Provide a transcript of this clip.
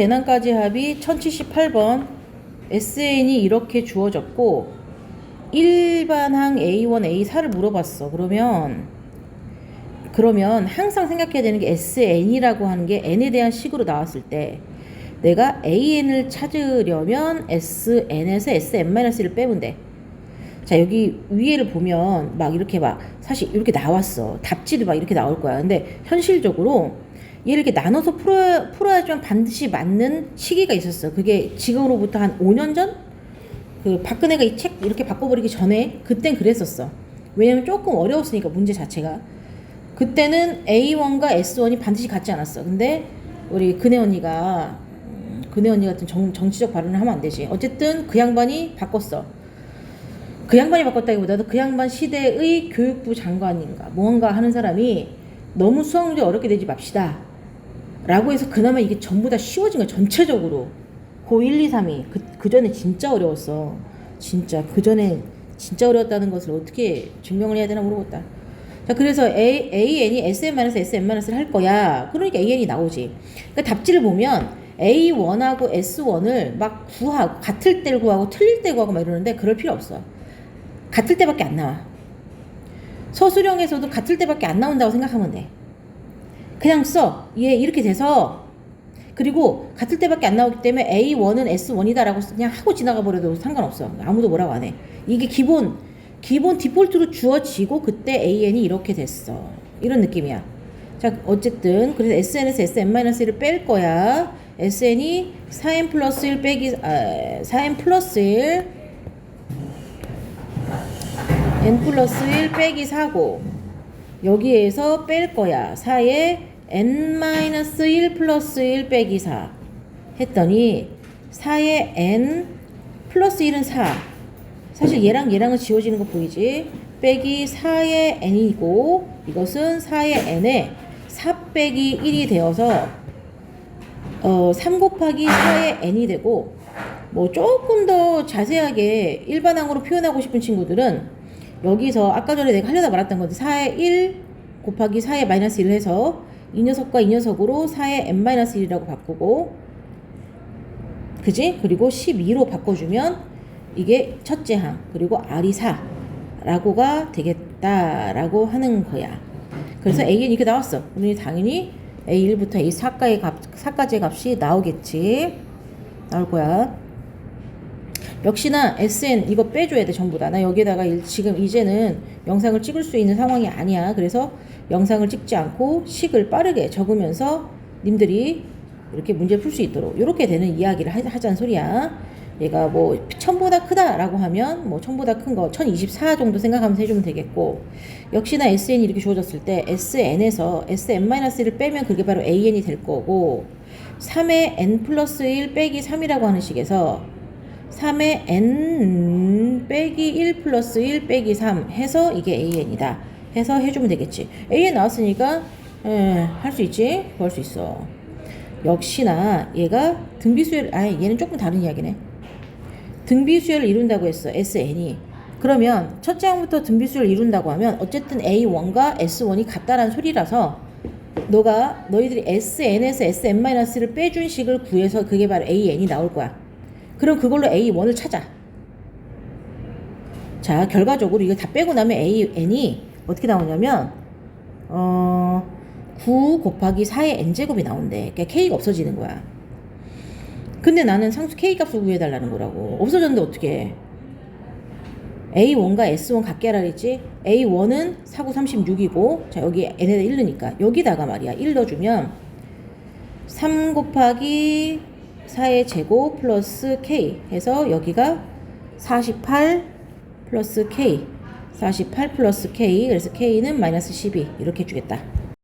N항까지 합이 1078번 SN이 이렇게 주어졌고 일반항 A1, A4를 물어봤어. 그러면 그러면 항상 생각해야 되는 게 SN이라고 하는 게 N에 대한 식으로 나왔을 때 내가 AN을 찾으려면 SN에서 SM-1을 빼면 돼. 자, 여기 위에를 보면 막 이렇게 막 사실 이렇게 나왔어. 답지도 막 이렇게 나올 거야. 근데 현실적으로 얘를 이렇게 나눠서 풀어, 풀어야지만 반드시 맞는 시기가 있었어. 그게 지금으로부터 한 5년 전? 그 박근혜가 이 책 이렇게 바꿔버리기 전에 그땐 그랬었어. 왜냐면 조금 어려웠으니까 문제 자체가. 그때는 A1과 S1이 반드시 같지 않았어. 근데 우리 근혜 언니가 음, 근혜 언니 같은 정, 정치적 발언을 하면 안 되지. 어쨌든 그 양반이 바꿨어. 그 양반이 바꿨다기보다도 그 양반 시대의 교육부 장관인가 뭔가 하는 사람이 너무 수학 문제 어렵게 내지 맙시다. 라고 해서 그나마 이게 전부 다 쉬워진 거야. 전체적으로. 고 1, 2, 3이. 그, 그 전에 진짜 어려웠어. 진짜. 그 전에 진짜 어려웠다는 것을 어떻게 증명을 해야 되나 모르겠다. 자, 그래서 A, AN이 SM-SM-를 할 거야. 그러니까 AN이 나오지. 그러니까 답지를 보면 A1하고 S1을 막 구하고, 같을 때 구하고, 틀릴 때 구하고 막 이러는데 그럴 필요 없어. 같을 때밖에 안 나와. 서술형에서도 같을 때밖에 안 나온다고 생각하면 돼. 그냥 써. 얘 이렇게 돼서 그리고 같을 때밖에 안 나오기 때문에 A1은 S1이다라고 그냥 하고 지나가 버려도 상관없어. 아무도 뭐라고 안 해. 이게 기본 기본 디폴트로 주어지고 그때 AN이 이렇게 됐어. 이런 느낌이야. 자, 어쨌든 그래서 SN에서 SM-1을 뺄 거야. SN이 4n 플러스 1 빼기 아, 4n 플러스 1 n 플러스 1 빼기 4고 여기에서 뺄 거야. 4에 n 마이너스 1 플러스 1 빼기 4 했더니 4에 n 플러스 1은 4 사실 얘랑 얘랑은 지워지는 거 보이지? 빼기 4의 n이고 이것은 4의 n에 4 빼기 1이 되어서 어, 3 곱하기 4의 n이 되고 뭐 조금 더 자세하게 일반항으로 표현하고 싶은 친구들은 여기서 아까 전에 내가 하려다 말았던 건데 4의 1 곱하기 4의 마이너스 1을 해서 이 녀석과 이 녀석으로 4의 n 마이너스 1이라고 바꾸고 그지? 그리고 12로 바꿔주면 이게 첫째 항 그리고 R이 4라고가 되겠다라고 하는 거야. 그래서 AN 이렇게 나왔어. 우리 당연히 A1부터 A4까지 값, 4까지의 값이 나오겠지. 나올 거야. 역시나 SN 이거 빼줘야 돼 전부 다. 나 여기에다가 일- 지금 이제는 영상을 찍을 수 있는 상황이 아니야. 그래서 영상을 찍지 않고 식을 빠르게 적으면서 님들이 이렇게 문제 풀 수 있도록 이렇게 되는 이야기를 하, 하자는 소리야. 얘가 뭐 천보다 크다라고 하면 뭐 천보다 큰 거 1024 정도 생각하면서 해주면 되겠고 역시나 SN이 이렇게 주어졌을 때 SN에서 SM-1을 빼면 그게 바로 AN이 될 거고 3의 N 플러스 1 빼기 3이라고 하는 식에서 3의 n 빼기 1 플러스 1 빼기 3 해서 이게 an이다. 해서 해주면 되겠지. an 나왔으니까 할 수 있지. 구할 수 있어. 역시나 얘가 등비수열 아 얘는 조금 다른 이야기네. 등비수열을 이룬다고 했어. SN이. 그러면 첫째 항부터 등비수열을 이룬다고 하면 어쨌든 A1과 S1이 같다라는 소리라서 너가 너희들이 SN에서 SM-를 빼준 식을 구해서 그게 바로 AN이 나올 거야. 그럼 그걸로 A1을 찾아. 자, 결과적으로 이거 다 빼고 나면 AN이 어떻게 나오냐면, 어, 9 곱하기 4의 n제곱이 나온대. 그러니까 K가 없어지는 거야. 근데 나는 상수 K 값을 구해달라는 거라고. 없어졌는데 어떻게 해? A1과 S1 같게 하라 그랬지? A1은 4, 9, 36이고, 자, 여기 n에다 1 넣으니까. 여기다가 말이야. 1 넣어주면, 3 곱하기 4의 제곱 플러스 k 해서 여기가 48 플러스 k 48 플러스 k 그래서 k는 마이너스 12 이렇게 주겠다